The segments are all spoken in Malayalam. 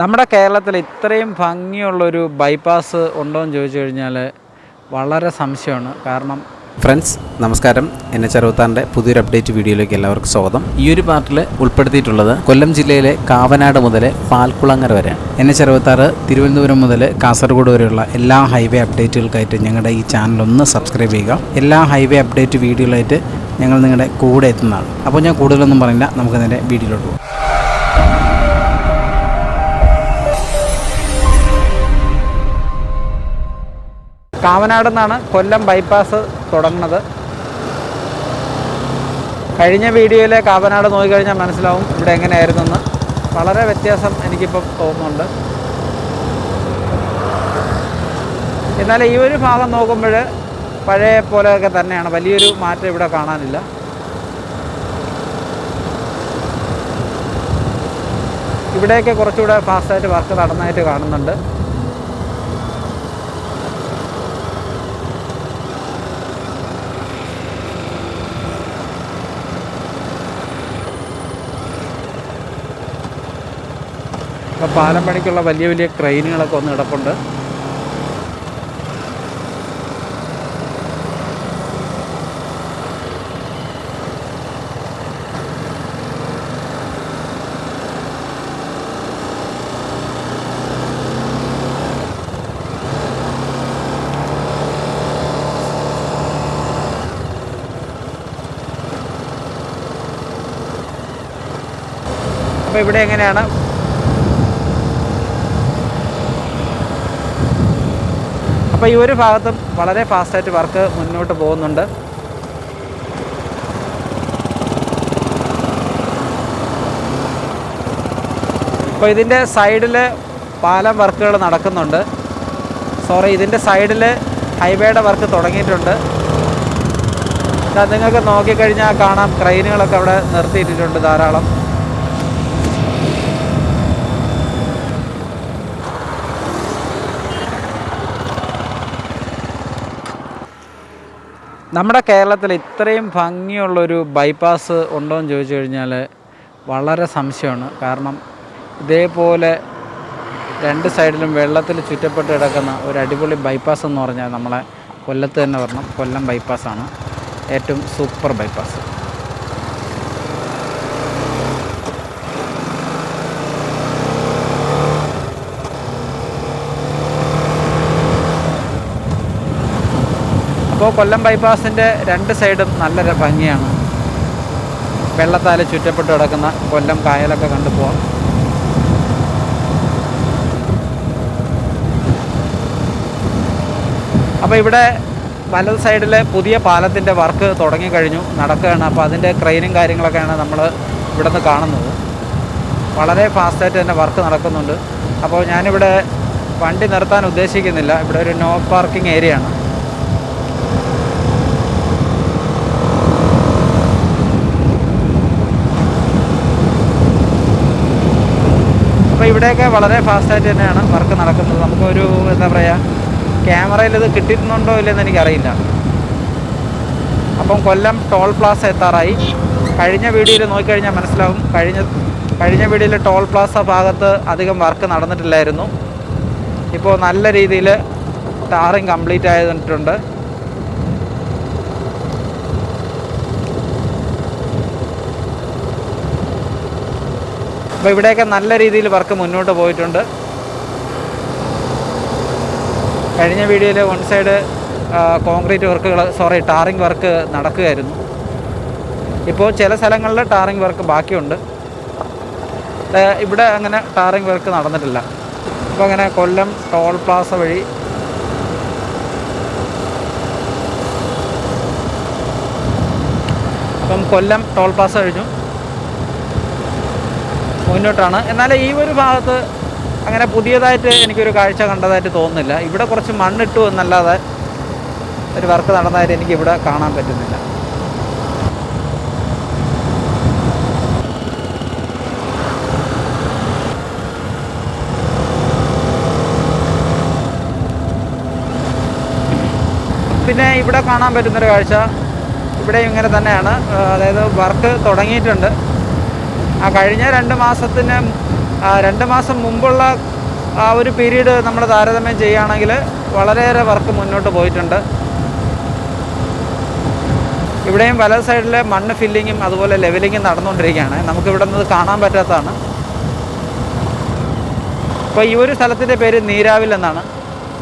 നമ്മുടെ കേരളത്തിൽ ഇത്രയും ഭംഗിയുള്ളൊരു ബൈപ്പാസ് ഉണ്ടോ എന്ന് ചോദിച്ചു കഴിഞ്ഞാൽ വളരെ സംശയമാണ്. കാരണം ഫ്രണ്ട്സ് നമസ്കാരം. എൻ എച്ച് അറുപത്താറിന്റെ പുതിയൊരു അപ്ഡേറ്റ് വീഡിയോയിലേക്ക് എല്ലാവർക്കും സ്വാഗതം. ഈ ഒരു പാർട്ടിൽ ഉൾപ്പെടുത്തിയിട്ടുള്ളത് കൊല്ലം ജില്ലയിലെ കാവനാട് മുതൽ പാൽക്കുളങ്ങര വരെയാണ്. എൻ എച്ച് അറുപത്താറ് തിരുവനന്തപുരം മുതൽ കാസർഗോഡ് വരെയുള്ള എല്ലാ ഹൈവേ അപ്ഡേറ്റുകൾക്കായിട്ട് ഞങ്ങളുടെ ഈ ചാനൽ ഒന്ന് സബ്സ്ക്രൈബ് ചെയ്യുക. എല്ലാ ഹൈവേ അപ്ഡേറ്റ് വീഡിയോകളായിട്ട് ഞങ്ങൾ നിങ്ങളുടെ കൂടെ എത്തുന്നതാണ്. അപ്പോൾ ഞാൻ കൂടുതലൊന്നും പറയില്ല നമുക്ക് നേരെ വീഡിയോയിലോട്ട് പോകാം. കാവനാട് നിന്നാണ് കൊല്ലം ബൈപ്പാസ് തുടങ്ങുന്നത്. കഴിഞ്ഞ വീഡിയോയിലെ കാവനാട് നോക്കിക്കഴിഞ്ഞാൽ മനസ്സിലാവും ഇവിടെ എങ്ങനെയായിരുന്നെന്ന് വളരെ വ്യത്യാസം എനിക്കിപ്പം തോന്നുന്നുണ്ട്. എന്നാൽ ഈ ഒരു ഭാഗം നോക്കുമ്പോൾ പഴയ പോലെയൊക്കെ തന്നെയാണ്. വലിയൊരു മാറ്റം ഇവിടെ കാണാനില്ല. ഇവിടെയൊക്കെ കുറച്ചുകൂടെ ഫാസ്റ്റായിട്ട് വർക്ക് നടന്നതായിട്ട് കാണുന്നുണ്ട്. അപ്പോൾ പാലം പണിക്കുള്ള വലിയ വലിയ ക്രെയിനുകളൊക്കെ ഒന്ന് കിടപ്പുണ്ട്. അപ്പോൾ ഇവിടെ എങ്ങനെയാണ്? അപ്പോൾ ഈ ഒരു ഭാഗത്തും വളരെ ഫാസ്റ്റായിട്ട് വർക്ക് മുന്നോട്ട് പോകുന്നുണ്ട്. അപ്പോൾ ഇതിന്റെ സൈഡിൽ പാലം വർക്കുകൾ നടക്കുന്നുണ്ട്. സോറി ഇതിന്റെ സൈഡിൽ ഹൈവേയുടെ വർക്ക് തുടങ്ങിയിട്ടുണ്ട്. നിങ്ങൾക്ക് നോക്കിക്കഴിഞ്ഞാൽ കാണാം ക്രെയിനുകളൊക്കെ അവിടെ നിർത്തിയിട്ടിട്ടുണ്ട് ധാരാളം. നമ്മുടെ കേരളത്തിൽ ഇത്രയും ഭംഗിയുള്ളൊരു ബൈപ്പാസ് ഉണ്ടോ എന്ന് ചോദിച്ചു കഴിഞ്ഞാൽ വളരെ സംശയമാണ്. കാരണം ഇതേപോലെ രണ്ട് സൈഡിലും വെള്ളത്തിൽ ചുറ്റപ്പെട്ട് കിടക്കുന്ന ഒരു അടിപൊളി ബൈപ്പാസ് എന്ന് പറഞ്ഞാൽ നമ്മളെ കൊല്ലത്ത് തന്നെ വരണം. കൊല്ലം ബൈപ്പാസാണ് ഏറ്റവും സൂപ്പർ ബൈപ്പാസ് അപ്പോൾ കൊല്ലം ബൈപ്പാസിന്റെ രണ്ട് സൈഡും നല്ല ഭംഗിയാണ്. വെള്ളത്താൽ ചുറ്റപ്പെട്ട് കിടക്കുന്ന കൊല്ലം കായലൊക്കെ കണ്ടു പോവാം. അപ്പോൾ ഇവിടെ വലത് സൈഡിൽ പുതിയ പാലത്തിന്റെ വർക്ക് തുടങ്ങിക്കഴിഞ്ഞു നടക്കുകയാണ്. അപ്പോൾ അതിന്റെ ക്രെയിനും കാര്യങ്ങളൊക്കെയാണ് നമ്മൾ ഇവിടെ നിന്ന് കാണുന്നത്. വളരെ ഫാസ്റ്റായിട്ട് തന്നെ വർക്ക് നടക്കുന്നുണ്ട്. അപ്പോൾ ഞാനിവിടെ വണ്ടി നിർത്താൻ ഉദ്ദേശിക്കുന്നില്ല. ഇവിടെ ഒരു നോ പാർക്കിംഗ് ഏരിയ ആണ് അപ്പോൾ ഇവിടെയൊക്കെ വളരെ ഫാസ്റ്റായിട്ട് തന്നെയാണ് വർക്ക് നടക്കുന്നത്. നമുക്കൊരു എന്താ പറയുക ക്യാമറയിൽ ഇത് കിട്ടിയിട്ടുണ്ടോ ഇല്ലെന്ന് എനിക്കറിയില്ല. അപ്പം കൊല്ലം ടോൾ പ്ലാസ എത്താറായി. കഴിഞ്ഞ വീഡിയോയിൽ നോക്കിക്കഴിഞ്ഞാൽ മനസ്സിലാവും. കഴിഞ്ഞ കഴിഞ്ഞ വീഡിയോയിൽ ടോൾ പ്ലാസ ഭാഗത്ത് അധികം വർക്ക് നടന്നിട്ടില്ലായിരുന്നു. ഇപ്പോൾ നല്ല രീതിയിൽ ടാറിങ് കംപ്ലീറ്റ് ആയിട്ടുണ്ട്. അപ്പോൾ ഇവിടെയൊക്കെ നല്ല രീതിയിൽ വർക്ക് മുന്നോട്ട് പോയിട്ടുണ്ട്. കഴിഞ്ഞ വീഡിയോയിൽ വൺ സൈഡ് കോൺക്രീറ്റ് വർക്കുകൾ സോറി ടാറിംഗ് വർക്ക് നടക്കുകയായിരുന്നു. ഇപ്പോൾ ചില സ്ഥലങ്ങളിൽ ടാറിംഗ് വർക്ക് ബാക്കിയുണ്ട്. ഇവിടെ അങ്ങനെ ടാറിംഗ് വർക്ക് നടന്നിട്ടില്ല. ഇപ്പോൾ അങ്ങനെ കൊല്ലം ടോൾ പ്ലാസ വഴി അപ്പം കൊല്ലം ടോൾ പ്ലാസ കഴിഞ്ഞു. മുന്നോട്ടാണ്. എന്നാൽ ഈ ഒരു ഭാഗത്ത് അങ്ങനെ പുതിയതായിട്ട് എനിക്കൊരു കാഴ്ച കണ്ടതായിട്ട് തോന്നുന്നില്ല. ഇവിടെ കുറച്ച് മണ്ണിട്ടു എന്നല്ലാതെ ഒരു വർക്ക് നടന്നതായിട്ട് എനിക്ക് ഇവിടെ കാണാൻ പറ്റുന്നില്ല. പിന്നെ ഇവിടെ കാണാൻ പറ്റുന്നൊരു കാഴ്ച. ഇവിടെ ഇങ്ങനെ തന്നെയാണ്. അതായത് വർക്ക് തുടങ്ങിയിട്ടുണ്ട്. ആ കഴിഞ്ഞ രണ്ട് മാസത്തിന് രണ്ട് മാസം മുമ്പുള്ള ആ ഒരു പീരീഡ് നമ്മൾ താരതമ്യം ചെയ്യുകയാണെങ്കിൽ വളരെയേറെ വർക്ക് മുന്നോട്ട് പോയിട്ടുണ്ട്. ഇവിടെയും വലത് സൈഡിലെ മണ്ണ് ഫില്ലിങ്ങും അതുപോലെ ലെവലിങ്ങും നടന്നുകൊണ്ടിരിക്കുകയാണ്. നമുക്ക് ഇവിടെ നിന്ന് കാണാൻ പറ്റാത്തതാണ്. അപ്പോൾ ഈ ഒരു സ്ഥലത്തിന്റെ പേര് നീരാവിൽ എന്നാണ്.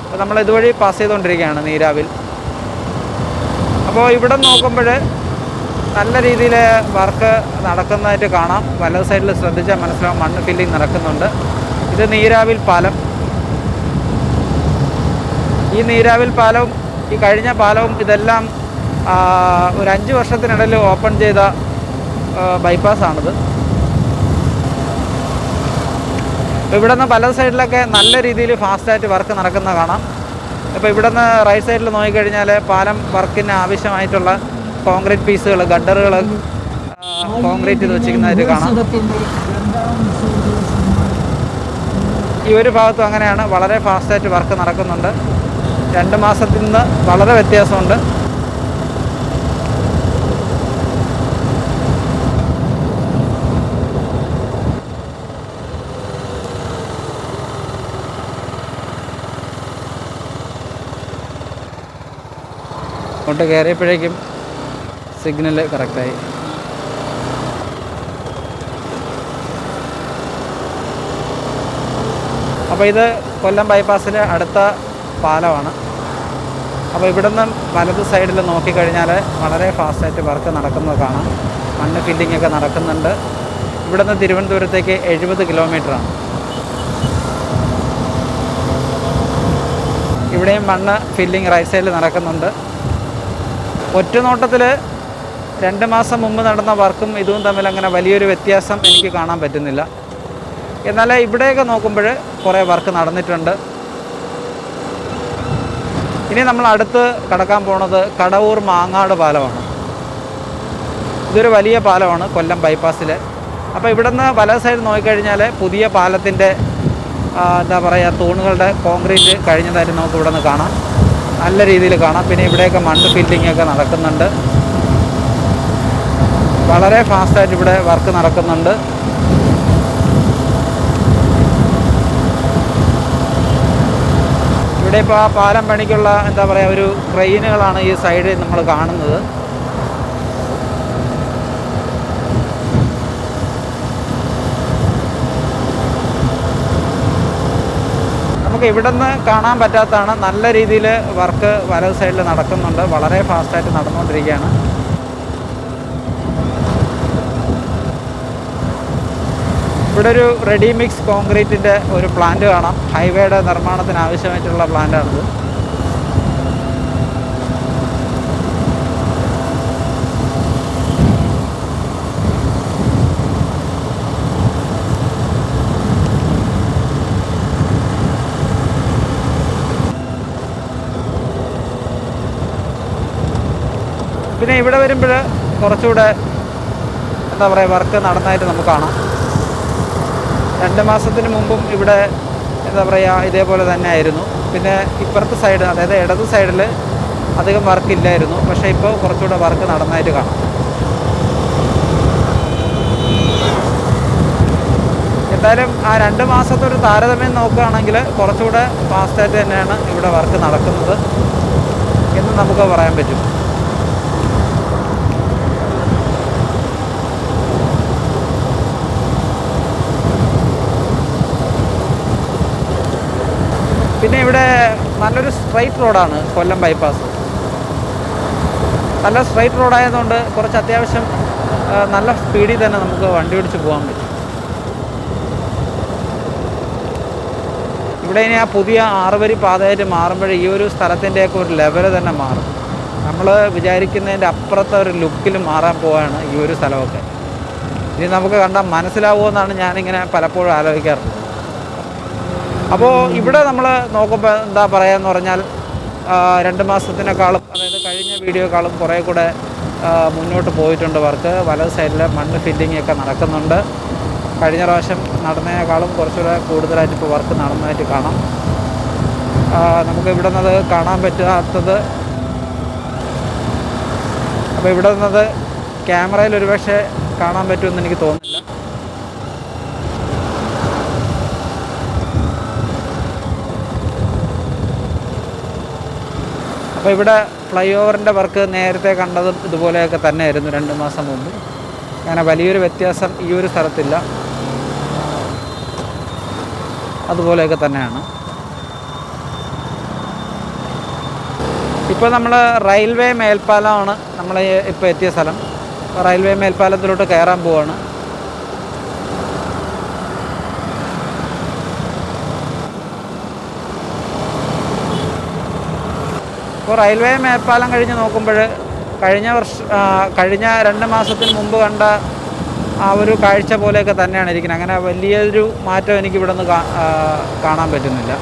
അപ്പോൾ നമ്മൾ ഇതുവഴി പാസ് ചെയ്തുകൊണ്ടിരിക്കുകയാണ് നീരാവിൽ. അപ്പോൾ ഇവിടെ നോക്കുമ്പോൾ നല്ല രീതിയിൽ വർക്ക് നടക്കുന്നതായിട്ട് കാണാം. വലത് സൈഡിൽ ശ്രദ്ധിച്ചാൽ മനസ്സിലാവും മണ്ണ് ഫില്ലിംഗ് നടക്കുന്നുണ്ട്. ഇത് നീരാവിൽ പാലം. ഈ നീരാവിൽ പാലവും ഈ കഴിഞ്ഞ പാലവും ഇതെല്ലാം ഒരു അഞ്ച് വർഷത്തിനിടയിൽ ഓപ്പൺ ചെയ്ത ബൈപ്പാസാണിത് ഇവിടെ നിന്ന് പല സൈഡിലൊക്കെ നല്ല രീതിയിൽ ഫാസ്റ്റായിട്ട് വർക്ക് നടക്കുന്ന കാണാം. ഇപ്പോൾ ഇവിടെ നിന്ന് റൈറ്റ് സൈഡിൽ നോക്കിക്കഴിഞ്ഞാൽ പാലം വർക്കിന് ആവശ്യമായിട്ടുള്ള കോൺക്രീറ്റ് പീസുകൾ ഗഡറുകൾ കോൺക്രീറ്റ് ചെയ്ത് വെച്ചിരിക്കുന്നതായിട്ട് കാണാം. ഈ ഒരു ഭാഗത്തും അങ്ങനെയാണ്. വളരെ ഫാസ്റ്റായിട്ട് വർക്ക് നടക്കുന്നുണ്ട്. രണ്ട് മാസത്തിൽ നിന്ന് വളരെ വ്യത്യാസമുണ്ട്. അങ്ങോട്ട് കയറിയപ്പോഴേക്കും സിഗ്നൽ കറക്റ്റായി. അപ്പോൾ ഇത് കൊല്ലം ബൈപ്പാസിലെ അടുത്ത പാലമാണ്. അപ്പോൾ ഇവിടുന്ന് വലത് സൈഡിൽ നോക്കിക്കഴിഞ്ഞാൽ വളരെ ഫാസ്റ്റായിട്ട് വർക്ക് നടക്കുന്നത് കാണാം. മണ്ണ് ഫില്ലിംഗ് ഒക്കെ നടക്കുന്നുണ്ട്. ഇവിടുന്ന് തിരുവനന്തപുരത്തേക്ക് എഴുപത് കിലോമീറ്ററാണ്. ഇവിടെയും മണ്ണ് ഫില്ലിംഗ് റൈറ്റ് സൈഡിൽ നടക്കുന്നുണ്ട്. ഒറ്റ നോട്ടത്തിൽ രണ്ട് മാസം മുമ്പ് നടന്ന വർക്കും ഇതും തമ്മിൽ അങ്ങനെ വലിയൊരു വ്യത്യാസം എനിക്ക് കാണാൻ പറ്റുന്നില്ല. എന്നാൽ ഇവിടെയൊക്കെ നോക്കുമ്പോൾ കുറേ വർക്ക് നടന്നിട്ടുണ്ട്. ഇനി നമ്മൾ അടുത്ത് കടക്കാൻ പോണത് കടവൂർ മാങ്ങാട് പാലമാണ്. ഇതൊരു വലിയ പാലമാണ് കൊല്ലം ബൈപ്പാസിൽ അപ്പോൾ ഇവിടുന്ന് വല സൈഡ് നോക്കിക്കഴിഞ്ഞാൽ പുതിയ പാലത്തിന്റെ എന്താ പറയുക തൂണുകളുടെ കോൺക്രീറ്റ് കഴിഞ്ഞതായിട്ട് നമുക്ക് ഇവിടെ നിന്ന് കാണാം. നല്ല രീതിയിൽ കാണാം. പിന്നെ ഇവിടെയൊക്കെ മണ്ണ് ഫില്ലിംഗ് ഒക്കെ നടക്കുന്നുണ്ട്. വളരെ ഫാസ്റ്റായിട്ട് ഇവിടെ വർക്ക് നടക്കുന്നുണ്ട്. ഇവിടെ ഇപ്പോൾ ആ പാലം പണിക്കുള്ള എന്താ പറയുക ഒരു ക്രെയിനുകളാണ് ഈ സൈഡിൽ നമ്മൾ കാണുന്നത്. നമുക്ക് ഇവിടെ നിന്ന് കാണാൻ പറ്റാത്തതാണ്. നല്ല രീതിയിൽ വർക്ക് വലത് സൈഡിൽ നടക്കുന്നുണ്ട്. വളരെ ഫാസ്റ്റായിട്ട് നടന്നുകൊണ്ടിരിക്കുകയാണ്. ഇവിടെ ഒരു റെഡി മിക്സ് കോൺക്രീറ്റിന്റെ ഒരു പ്ലാന്റ് കാണാം. ഹൈവേയുടെ നിർമ്മാണത്തിന് ആവശ്യമായിട്ടുള്ള പ്ലാന്റാണിത് പിന്നെ ഇവിടെ വരുമ്പോൾ കുറച്ചുകൂടെ എന്താ പറയുക വർക്ക് നടന്നതായിട്ട് നമുക്ക് കാണാം. രണ്ട് മാസത്തിന് മുമ്പും ഇവിടെ എന്താ പറയുക ഇതേപോലെ തന്നെ ആയിരുന്നു പിന്നെ ഇപ്പുറത്തെ സൈഡ് അതായത് ഇടത് സൈഡിൽ അധികം വർക്ക് ഇല്ലായിരുന്നു. പക്ഷേ ഇപ്പോൾ കുറച്ചുകൂടെ വർക്ക് നടന്നായിട്ട് കാണാം. എന്തായാലും ആ രണ്ട് മാസത്തൊരു താരതമ്യം നോക്കുകയാണെങ്കിൽ കുറച്ചുകൂടെ ഫാസ്റ്റായിട്ട് തന്നെയാണ് ഇവിടെ വർക്ക് നടക്കുന്നത് എന്ന് നമുക്ക് പറയാൻ പറ്റും. പിന്നെ ഇവിടെ നല്ലൊരു സ്ട്രൈറ്റ് റോഡാണ് കൊല്ലം ബൈപ്പാസ് നല്ല സ്ട്രൈറ്റ് റോഡായതുകൊണ്ട് കുറച്ച് അത്യാവശ്യം നല്ല സ്പീഡിൽ തന്നെ നമുക്ക് വണ്ടി ഓടിച്ച് പോകാൻ പറ്റും. ഇവിടെ ഇനി ആ പുതിയ ആറുവരി പാതയായിട്ട് മാറുമ്പോൾ ഈ ഒരു സ്ഥലത്തിന്റെയൊക്കെ ഒരു ലെവൽ തന്നെ മാറും. നമ്മൾ വിചാരിക്കുന്നതിന്റെ അപ്പുറത്തെ ഒരു ലുക്കിൽ മാറാൻ പോവാണ് ഈ ഒരു സ്ഥലമൊക്കെ. ഇനി നമുക്ക് കണ്ടാൽ മനസ്സിലാവുമെന്നാണ് ഞാനിങ്ങനെ പലപ്പോഴും ആലോചിക്കാറുള്ളത്. അപ്പോൾ ഇവിടെ നമ്മൾ നോക്കുമ്പോൾ എന്താ പറയുകയെന്ന് പറഞ്ഞാൽ രണ്ട് മാസത്തിനേക്കാളും അതായത് കഴിഞ്ഞ വീഡിയോക്കാളും കുറേ കൂടെ മുന്നോട്ട് പോയിട്ടുണ്ട് വർക്ക്. വലത് സൈഡിൽ മണ്ണ് ഫില്ലിംഗ് ഒക്കെ നടക്കുന്നുണ്ട്. കഴിഞ്ഞ പ്രാവശ്യം നടന്നതിനേക്കാളും കുറച്ചുകൂടെ കൂടുതലായിട്ട് ഇപ്പോൾ വർക്ക് നടന്നതായിട്ട് കാണാം. നമുക്ക് ഇവിടെ നിന്നത് കാണാൻ പറ്റാത്തത് അപ്പോൾ ഇവിടെ നിന്നത് ക്യാമറയിൽ ഒരുപക്ഷെ കാണാൻ പറ്റുമെന്ന് എനിക്ക് തോന്നുന്നില്ല. അപ്പോൾ ഇവിടെ ഫ്ലൈ ഓവറിന്റെ വർക്ക് നേരത്തെ കണ്ടതും ഇതുപോലെയൊക്കെ തന്നെയായിരുന്നു രണ്ട് മാസം മുമ്പ്. അങ്ങനെ വലിയൊരു വ്യത്യാസം ഈ ഒരു സ്ഥലത്തില്ല. അതുപോലെയൊക്കെ തന്നെയാണ്. ഇപ്പോൾ നമ്മൾ റെയിൽവേ മേൽപ്പാലമാണ് നമ്മൾ ഇപ്പോൾ എത്തിയ സ്ഥലം. റെയിൽവേ മേൽപ്പാലത്തിലോട്ട് കയറാൻ പോവാണ്. ഇപ്പോൾ റെയിൽവേ മേൽപ്പാലം കഴിഞ്ഞ് നോക്കുമ്പോൾ കഴിഞ്ഞ വർഷ കഴിഞ്ഞ രണ്ട് മാസത്തിന് മുമ്പ് കണ്ട ആ ഒരു കാഴ്ച പോലെയൊക്കെ തന്നെയാണ് ഇരിക്കുന്നത്. അങ്ങനെ വലിയൊരു മാറ്റം എനിക്ക് ഇവിടെ നിന്ന് കാണാൻ പറ്റുന്നില്ല.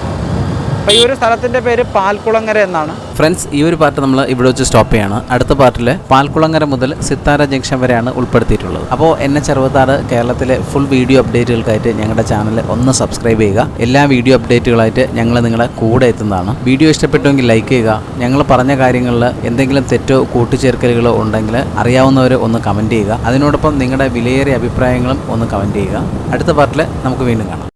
അപ്പോൾ ഈ ഒരു സ്ഥലത്തിന്റെ പേര് പാൽക്കുളങ്ങര എന്നാണ്. ഫ്രണ്ട്സ് ഈ ഒരു പാർട്ട് നമ്മൾ ഇവിടെ വെച്ച് സ്റ്റോപ്പ് ചെയ്യാണ്. അടുത്ത പാർട്ടിൽ പാൽക്കുളങ്ങര മുതൽ സിത്താര ജംഗ്ഷൻ വരെയാണ് ഉൾപ്പെടുത്തിയിട്ടുള്ളത്. അപ്പോൾ എൻ എച്ച് അറുപത്താറ് കേരളത്തിലെ ഫുൾ വീഡിയോ അപ്ഡേറ്റുകൾക്കായിട്ട് ഞങ്ങളുടെ ചാനൽ ഒന്ന് സബ്സ്ക്രൈബ് ചെയ്യുക. എല്ലാ വീഡിയോ അപ്ഡേറ്റുകളായിട്ട് ഞങ്ങൾ നിങ്ങളെ കൂടെ എത്തുന്നതാണ്. വീഡിയോ ഇഷ്ടപ്പെട്ടുവെങ്കിൽ ലൈക്ക് ചെയ്യുക. ഞങ്ങൾ പറഞ്ഞ കാര്യങ്ങളിൽ എന്തെങ്കിലും തെറ്റോ കൂട്ടിച്ചേർക്കലുകളോ ഉണ്ടെങ്കിൽ അറിയാവുന്നവർ ഒന്ന് കമന്റ് ചെയ്യുക. അതിനോടൊപ്പം നിങ്ങളുടെ വിലയേറിയ അഭിപ്രായങ്ങളും ഒന്ന് കമന്റ് ചെയ്യുക. അടുത്ത പാർട്ടിൽ നമുക്ക് വീണ്ടും കാണാം.